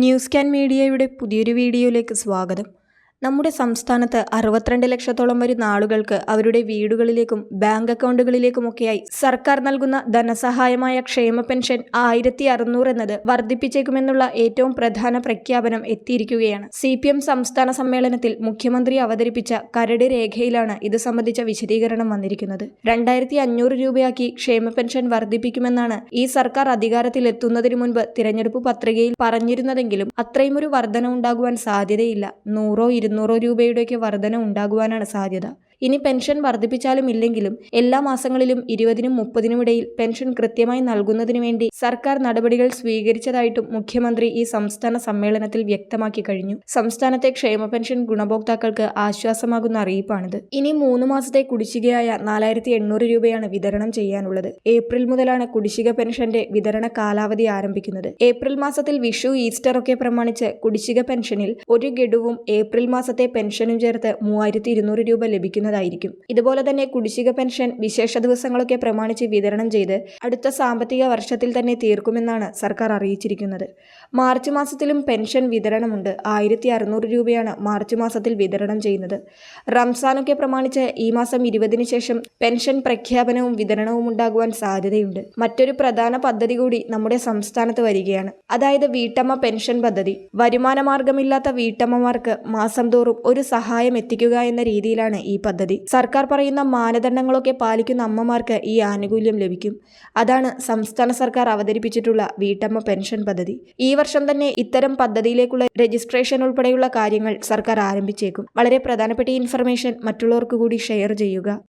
News can മീഡിയയുടെ പുതിയൊരു വീഡിയോയിലേക്ക് സ്വാഗതം. നമ്മുടെ സംസ്ഥാനത്ത് അറുപത്തിരണ്ട് ലക്ഷത്തോളം വരുന്ന ആളുകൾക്ക് അവരുടെ വീടുകളിലേക്കും ബാങ്ക് അക്കൗണ്ടുകളിലേക്കുമൊക്കെയായി സർക്കാർ നൽകുന്ന ധനസഹായമായ ക്ഷേമ പെൻഷൻ ആയിരത്തി അറുന്നൂറ് എന്നത് വർദ്ധിപ്പിച്ചേക്കുമെന്നുള്ള ഏറ്റവും പ്രധാന പ്രഖ്യാപനം എത്തിയിരിക്കുകയാണ്. സി സംസ്ഥാന സമ്മേളനത്തിൽ മുഖ്യമന്ത്രി അവതരിപ്പിച്ച കരട് രേഖയിലാണ് ഇത് സംബന്ധിച്ച വിശദീകരണം വന്നിരിക്കുന്നത്. രണ്ടായിരത്തി അഞ്ഞൂറ് രൂപയാക്കി ക്ഷേമ പെൻഷൻ വർദ്ധിപ്പിക്കുമെന്നാണ് ഈ സർക്കാർ അധികാരത്തിലെത്തുന്നതിന് മുൻപ് തിരഞ്ഞെടുപ്പ് പത്രികയിൽ പറഞ്ഞിരുന്നതെങ്കിലും അത്രയുമൊരു വർധന ഉണ്ടാകുവാൻ സാധ്യതയില്ല. നൂറോ ഇരുന്നൂറോ രൂപയുടെയൊക്കെ വർധന ഉണ്ടാകുവാനാണ് സാധ്യത. ഇനി പെൻഷൻ വർദ്ധിപ്പിച്ചാലും ഇല്ലെങ്കിലും എല്ലാ മാസങ്ങളിലും ഇരുപതിനും മുപ്പതിനും ഇടയിൽ പെൻഷൻ കൃത്യമായി നൽകുന്നതിനു വേണ്ടി സർക്കാർ നടപടികൾ സ്വീകരിച്ചതായിട്ടും മുഖ്യമന്ത്രി ഈ സംസ്ഥാന സമ്മേളനത്തിൽ വ്യക്തമാക്കി കഴിഞ്ഞു. സംസ്ഥാനത്തെ ക്ഷേമ പെൻഷൻ ഗുണഭോക്താക്കൾക്ക് ആശ്വാസമാകുന്ന അറിയിപ്പാണിത്. ഇനി മൂന്ന് മാസത്തെ കുടിശ്ശികയായ നാലായിരത്തി എണ്ണൂറ് രൂപയാണ് വിതരണം ചെയ്യാനുള്ളത്. ഏപ്രിൽ മുതലാണ് കുടിശ്ശിക പെൻഷന്റെ വിതരണ കാലാവധി ആരംഭിക്കുന്നത്. ഏപ്രിൽ മാസത്തിൽ വിഷു ഈസ്റ്റർ ഒക്കെ പ്രമാണിച്ച് കുടിശ്ശിക പെൻഷനിൽ ഒരു ഗഡുവും ഏപ്രിൽ മാസത്തെ പെൻഷനും ചേർത്ത് മൂവായിരത്തി രൂപ രൂപ ലഭിക്കുന്നതായിരിക്കും ഇതുപോലെ തന്നെ കുടിശ്ശിക പെൻഷൻ വിശേഷ ദിവസങ്ങളൊക്കെ പ്രമാണിച്ച് വിതരണം ചെയ്ത് അടുത്ത സാമ്പത്തിക വർഷത്തിൽ തന്നെ തീർക്കുമെന്നാണ് സർക്കാർ അറിയിച്ചിരിക്കുന്നത്. മാർച്ച് മാസത്തിലും പെൻഷൻ വിതരണമുണ്ട്. ആയിരത്തി അറുന്നൂറ് രൂപയാണ് മാർച്ച് മാസത്തിൽ വിതരണം ചെയ്യുന്നത്. റംസാനൊക്കെ പ്രമാണിച്ച് ഈ മാസം ഇരുപതിന് ശേഷം പെൻഷൻ പ്രഖ്യാപനവും വിതരണവും ഉണ്ടാകുവാൻ സാധ്യതയുണ്ട്. മറ്റൊരു പ്രധാന പദ്ധതി കൂടി നമ്മുടെ സംസ്ഥാനത്ത് വരികയാണ്. അതായത് വീട്ടമ്മ പെൻഷൻ പദ്ധതി. വരുമാന മാർഗമില്ലാത്ത വീട്ടമ്മമാർക്ക് മാസം തോറും ഒരു സഹായം എത്തിക്കുക എന്ന രീതിയിലാണ് ഈ പദ്ധതി സർക്കാർ പറയുന്ന മാനദണ്ഡങ്ങളൊക്കെ പാലിക്കുന്ന അമ്മമാർക്ക് ഈ ആനുകൂല്യം ലഭിക്കും. അതാണ് സംസ്ഥാന സർക്കാർ അവതരിപ്പിച്ചിട്ടുള്ള വീട്ടമ്മ പെൻഷൻ പദ്ധതി. ഈ വർഷം തന്നെ ഇത്തരം പദ്ധതിയിലേക്കുള്ള രജിസ്ട്രേഷൻ ഉൾപ്പെടെയുള്ള കാര്യങ്ങൾ സർക്കാർ ആരംഭിച്ചേക്കും. വളരെ പ്രധാനപ്പെട്ട ഇൻഫർമേഷൻ മറ്റുള്ളവർക്ക് കൂടി ഷെയർ ചെയ്യുക.